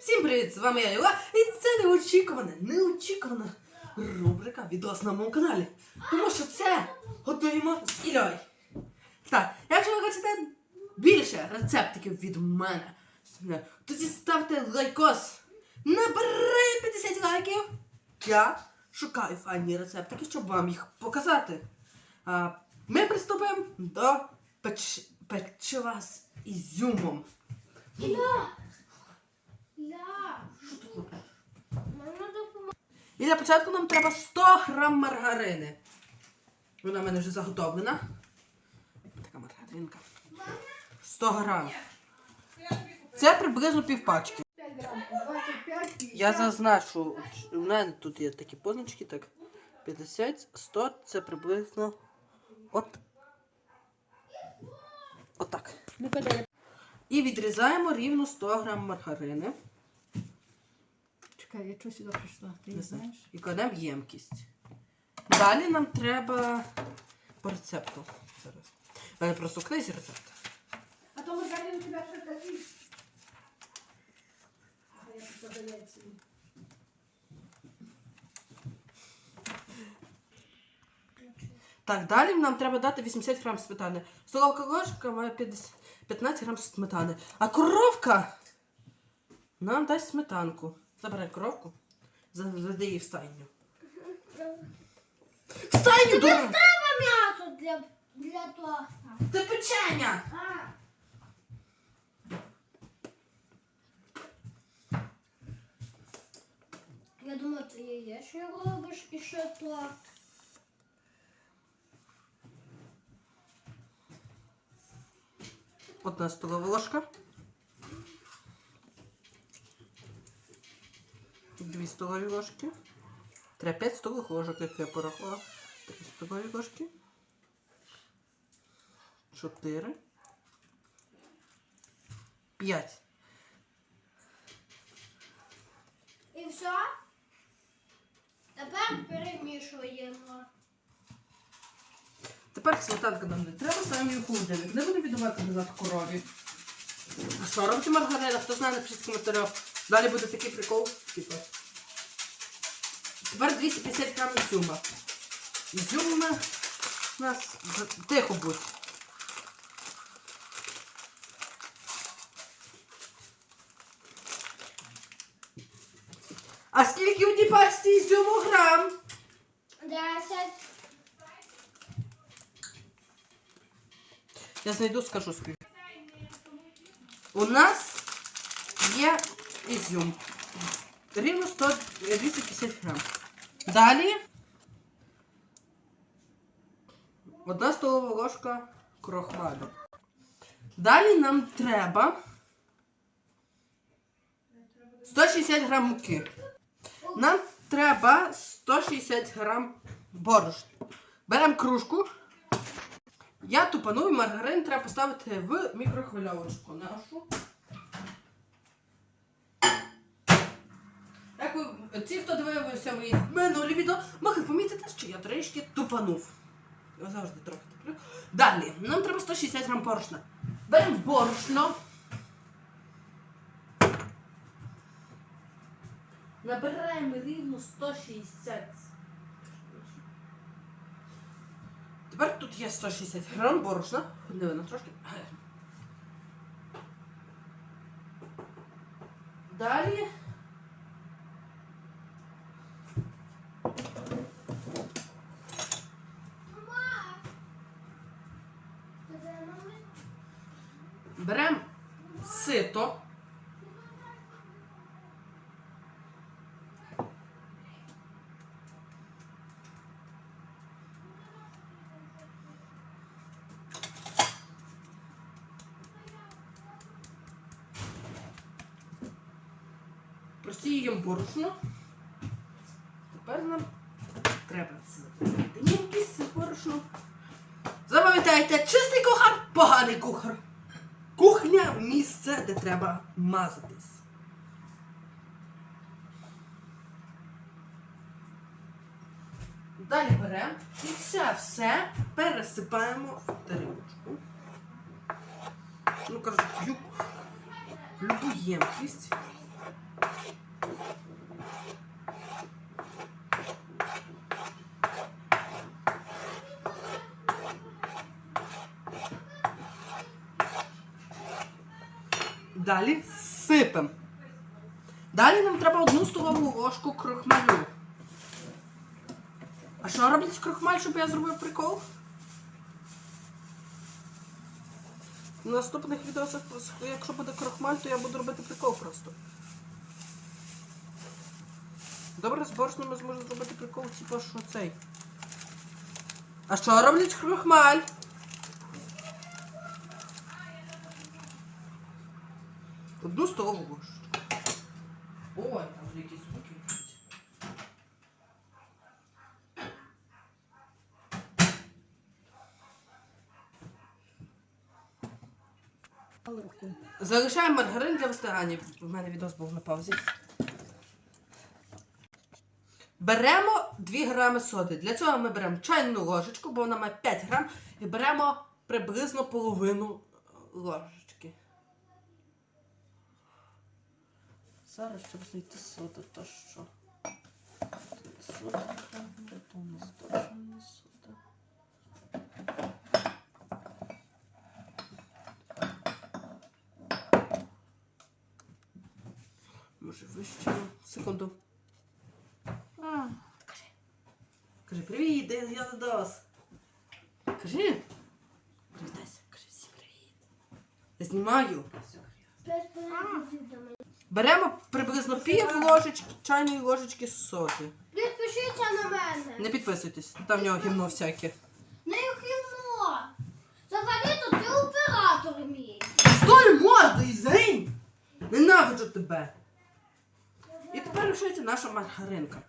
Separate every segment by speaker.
Speaker 1: Всім привіт! З вами я Юла, і це неочікувана, неочікувана рубрика відос на моєму каналі. Тому що це готуємо з Ільою. Так, якщо ви хочете більше рецептиків від мене, тоді ставте лайкос. Набирай 50 лайків. Я шукаю файні рецептики, щоб вам їх показати. А ми приступимо до печ... печива з ізюмом.
Speaker 2: Ля!
Speaker 1: Для початку нам треба 100 грам маргарини. Вона в мене вже заготовлена. Така маргаринка. 100 грам. Це приблизно півпачки.
Speaker 2: 5 грам, 25, 50.
Speaker 1: Я зазначу, у мене тут є такі позначки, так. 50, 100, це приблизно от. Отак.
Speaker 2: Ну,
Speaker 1: І відрізаємо рівно 100 грам маргарини.
Speaker 2: Чекай, я чого сюди прийшла? Ти не знаєш?
Speaker 1: І кладемо ємкість. Далі нам треба по рецепту. Зараз. У мене просто в книзі рецепт.
Speaker 2: А то маргарин у тебе ще такий. А я тут подається.
Speaker 1: Так, далі нам треба дати 80 грам сметани. Столовка ложка має 50 15 грам сметани. А коровка нам дасть сметанку. Забирай коровку. Заведи її в стайню. В стайню, дура!
Speaker 2: Треба м'ясо для, для торта.
Speaker 1: Це печення!
Speaker 2: А. Я думаю, ти яєчню робиш і ще торт.
Speaker 1: Одна столова ложка. Дві столові ложки. Треба 5 столових ложок, як я порахувала. Три столові ложки. Чотири. П'ять.
Speaker 2: І все? Тепер перемішуємо.
Speaker 1: Тепер сметанка нам не треба, ставимо її в холодильник. Не будемо віддавати назад корові. А що робити маргарина? Хто знає, в коментарях. Далі буде такий прикол. Типу. Тепер 250 грам ізюма. Ізюм у нас- у нас з- тихо будь. А скільки в одній пачці ізюму грам?
Speaker 2: Десять.
Speaker 1: Я знайду, скажу скільки. У нас є ізюм. Рівно 100, 250 грам. Далі одна столова ложка крохмалю. Далі нам треба 160 грам муки. Нам треба 160 грам борошна. Беремо кружку. Я тупаную маргарин треба поставити в мікрохвильовочку нашу. Як ви, ті, хто дивився мої минулі відео, могли помітити, що я трішки тупанув. Я завжди трохи туплю. Далі, нам треба 160 грам борошна. Беремо борошно. Набираємо рівно 160. Тепер тут є 160 грам борошна. Не трошки. Далі. Беремо сито. Просіємо борошно. Тепер нам треба ємкість з борошном. Запам'ятайте, чистий кухар, поганий кухар. Кухня місце, де треба мазатись. Далі беремо і це все пересипаємо в тарілочку. Ну, кажуть, любу ємкість. Далі сипемо. Далі нам треба одну столову ложку крохмалю. А що роблять крохмаль, щоб я зробив прикол? В наступних відосах, якщо буде крохмаль, то я буду робити прикол просто. Добре, з борошном ми зможемо зробити прикол, типу, що цей. А що роблять крохмаль? Одну столову ложечку. Ой, там вже якісь звуки. Залишаємо маргарин для вистигання. У мене відос був на паузі. Беремо 2 грами соди. Для цього ми беремо чайну ложечку, бо вона має 5 грам, і беремо приблизно половину ложечки. Зараз, щоб знайти соду, то що? Сода, то у нас точно не сода. Може вище. Секунду.
Speaker 2: А,
Speaker 1: Кажи привіт, де я Додос. Кажи. Привітайся, кажи всім привіт. Я знімаю. Беремо приблизно пів ложечки, чайної ложечки соди.
Speaker 2: Підпишіться на мене.
Speaker 1: Не підписуйтесь, там в нього гімно всяке.
Speaker 2: Не гімно. Взагалі-то ти оператор мій.
Speaker 1: Стой морду і згинь! Ненавиджу тебе. І тепер рушується наша маргаринка.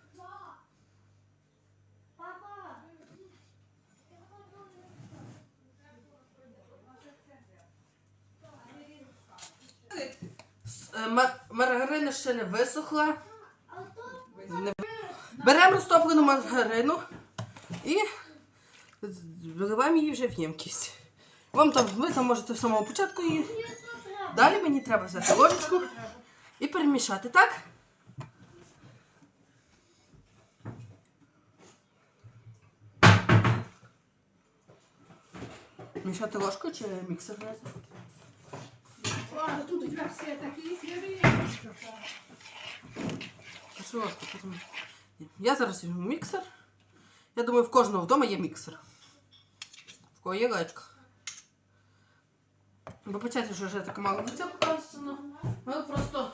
Speaker 1: Маргарина ще не висохла. Не- Беремо розтоплену маргарину і виливаємо її вже в ємкість. Вам там, ви там можете з самого початку її. Далі мені треба взяти ложечку і перемішати, так? Мішати ложкою чи міксер взяти?
Speaker 3: А, тут у тебя все такие серые.
Speaker 1: А що ложку? Потім- Ні. Я зараз візьму міксер. Я думаю, в кожного вдома є міксер. В кого є лайка. Вибачайте, що вже таке мало лиця показано. Але просто.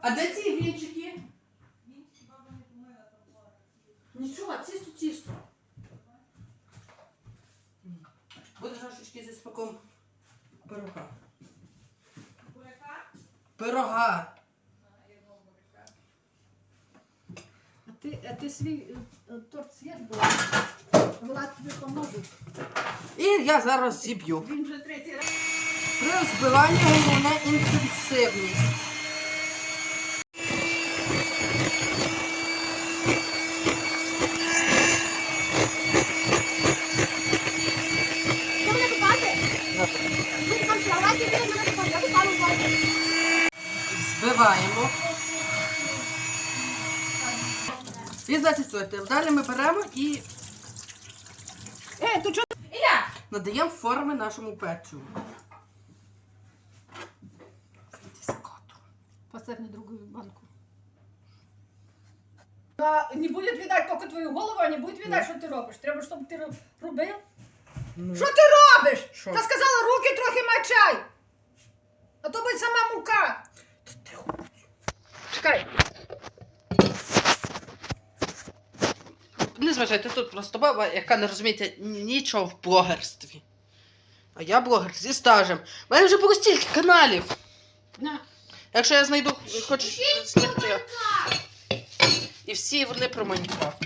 Speaker 1: А де ці вінчики? Нічого, тісто, тісто. трошечки зі смаком пирога. Пирога.
Speaker 3: А ты, а ты свій е, торт съешь, бо Влад тобі поможе.
Speaker 1: І я зараз зіб'ю.
Speaker 3: Він вже третій раз.
Speaker 1: При збиванні головне інтенсивність. 20 сотів. Далі ми беремо і
Speaker 3: Е, тут чого?
Speaker 1: надаємо форми нашому печу.
Speaker 3: Поставь на другу банку. А, не буде відати тільки твою голову, а не буде відати, що ти робиш. Треба, щоб ти роб- робив.
Speaker 1: Ну.
Speaker 3: Що ти робиш?
Speaker 1: Що?
Speaker 3: Та сказала, руки трохи мачай. А то буде сама мука. Чекай.
Speaker 1: Не зважайте, тут просто баба, яка не розуміє нічого в блогерстві. А я блогер зі стажем. У мене вже було стільки каналів.
Speaker 3: На.
Speaker 1: Якщо я знайду хоч. І всі вони про Майнкрафт.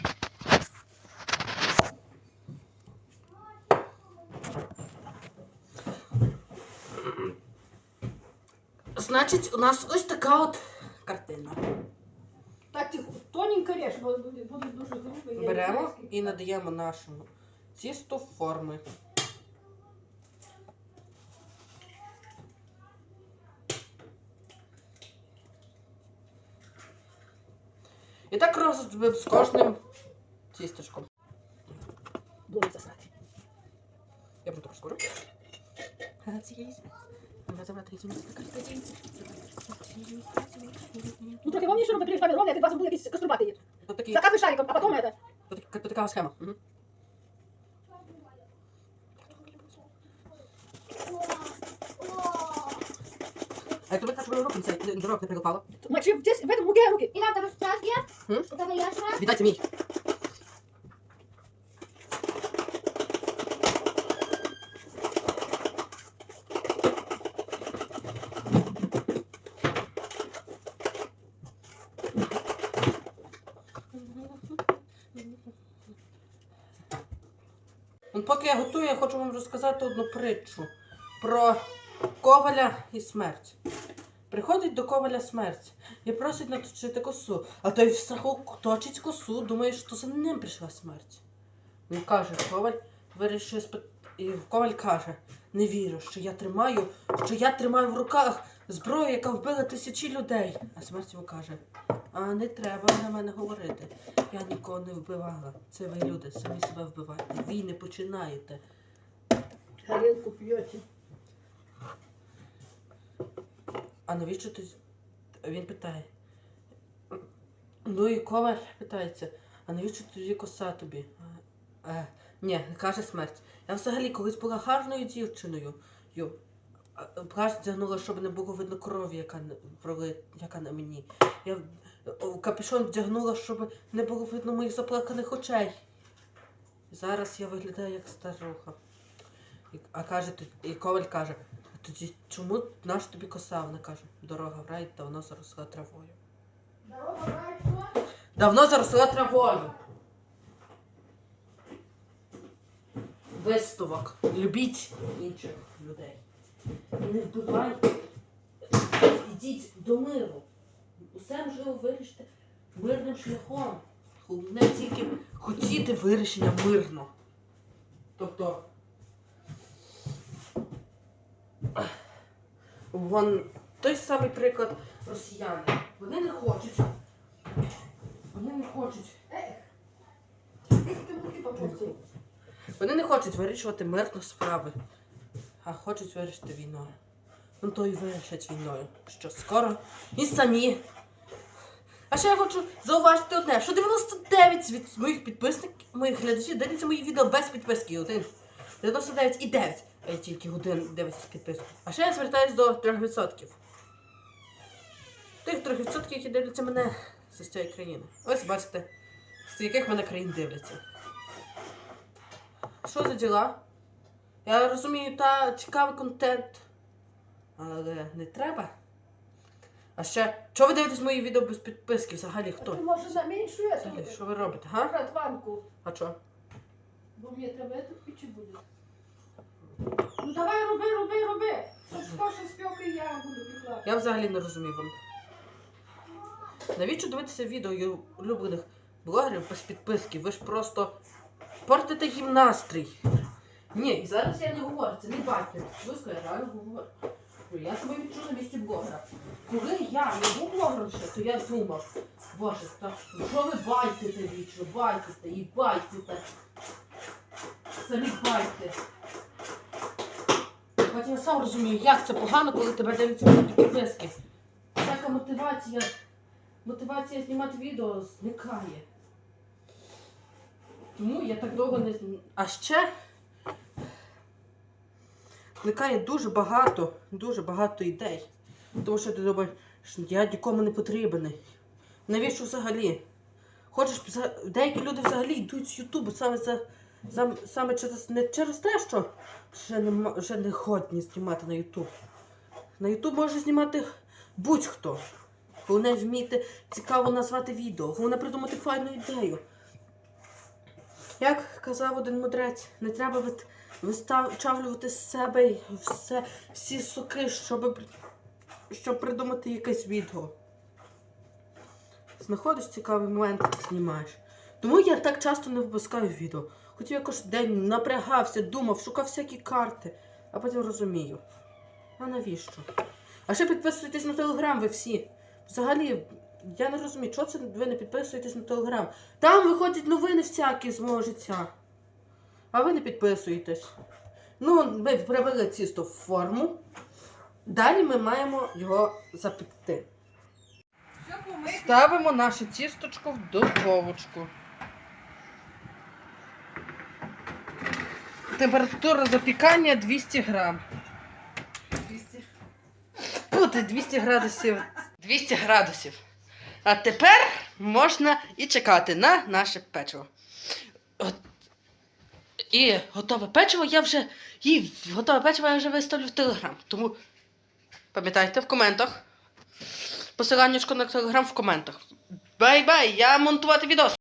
Speaker 1: Значить, у нас ось така от картина.
Speaker 3: Так ти тоненько ріж, бо буде, дуже грубо. я не
Speaker 1: Беремо
Speaker 3: знаю, скільки.
Speaker 1: і надаємо нашому тісту форми. І так робимо з кожним тістечком.
Speaker 3: Буде засрати.
Speaker 1: Я буду прискорю.
Speaker 2: цієї
Speaker 3: Ну трохи повніше робити, тобі ровно, як у вас були якісь каструбати є.
Speaker 1: Тут такі,
Speaker 3: Закатуй шариком, а потім это.
Speaker 1: тут така- тут така схема. Мгм. А як тобі так, щоб руки це до рук не прилипало?
Speaker 3: Мочи десь, в этом муке руки.
Speaker 2: Іля, в тебе страх є?
Speaker 1: М?
Speaker 2: У тебе є страх?
Speaker 1: Віддайте мій. Поки я готую, я хочу вам розказати одну притчу про коваля і смерть. Приходить до коваля смерть і просить наточити косу, а той в страху точить косу, думає, що за ним прийшла смерть. Він каже, коваль вирішує спит... І коваль каже, не вірю, що я тримаю, що я тримаю в руках зброю, яка вбила тисячі людей. А смерть йому каже, а не треба на мене говорити. Я нікого не вбивала. Це ви люди, самі себе вбиваєте. Війни починаєте.
Speaker 3: Горілку п'єте.
Speaker 1: А навіщо ти. Він питає. Ну і коваль питається, а навіщо тоді коса тобі? Е, ні, каже смерть. Я взагалі колись була гарною дівчиною. Плащ вдягнула, щоб не було видно крові, яка, яка на мені. Я капюшон вдягнула, щоб не було видно моїх заплаканих очей. Зараз я виглядаю як старуха. І, а каже, і коваль каже, а тоді чому наш тобі коса? Вона каже, дорога в рай давно заросла травою.
Speaker 2: Дорога, брай, що?
Speaker 1: Давно заросла травою. Висновок. Любіть інших людей. Не вбивайте. Ідіть до миру. Усе можливо вирішити мирним шляхом. Головне тільки хотіти вирішення мирно. Тобто. Вон той самий приклад росіяни. Вони не хочуть. Вони не хочуть. Вони не хочуть вирішувати мирно справи, а хочуть вирішити війною. Ну то й вирішать війною, що скоро і самі. А ще я хочу зауважити одне, що 99 від моїх підписників, моїх глядачів дивляться мої відео без підписки. Один 99 і 9. А я тільки один дивиться з підпискою. А ще я звертаюсь до 3%. Тих 3%, які дивляться мене з цієї країни. Ось бачите, з яких мене країн дивляться. Що за діла? Я розумію, та цікавий контент. Але не треба. А ще, чого ви дивитесь мої відео без підписки? Взагалі
Speaker 3: Ти
Speaker 1: хто?
Speaker 3: може на меншу
Speaker 1: Взагалі, що ви робите, га?
Speaker 3: Братванку.
Speaker 1: А що?
Speaker 3: Бо мені треба эту пічі буде. Ну давай роби, роби, роби. Щоб скорше спеки я буду пекла.
Speaker 1: Я взагалі не розумію вам. Навіщо дивитися відео ю- улюблених блогерів без підписки? Ви ж просто портите їм настрій. Ні, і зараз я не говорю, це не батьків. Близько я реально говорю. Я себе відчув на місці блогера. Коли я не був блогером ще, то я думав, боже, та що ви байтите вічно, байтите і байтите. Самі байте. Потім я сам розумію, як це погано, коли тебе дивляться на підписки. Всяка мотивація, мотивація знімати відео зникає. Тому я так довго не А ще зникає дуже багато, дуже багато ідей. Тому що ти думаєш, що я нікому не потрібний. Навіщо взагалі? Хочеш, деякі люди взагалі йдуть з Ютубу саме за. Сам, саме через не через те, що ще не, ще не годні знімати на Ютуб. На Ютуб може знімати будь-хто. Головне вміти цікаво назвати відео, головне придумати файну ідею. Як казав один мудрець, не треба вит- вичавлювати з себе все, всі соки, щоб, щоб придумати якесь відео. Знаходиш цікавий момент, знімаєш. Тому я так часто не випускаю відео. Хотів я кожен день напрягався, думав, шукав всякі карти, а потім розумію. А навіщо? А ще підписуйтесь на телеграм, ви всі. Взагалі, я не розумію, чого це ви не підписуєтесь на телеграм. Там виходять новини всякі з мого життя. А ви не підписуєтесь. Ну, ми привели тісто в форму. Далі ми маємо його запекти. Ставимо наше тісточко в духовочку. Температура запікання 200 грам. 200. Пути 200 градусів. 200 градусів. А тепер можна і чекати на наше печиво. От. І готове печиво я вже. І готове печиво я вже виставлю в телеграм. Тому пам'ятайте в коментах. Посиланнячко на телеграм в коментах. Бай-бай! Я монтувати відео.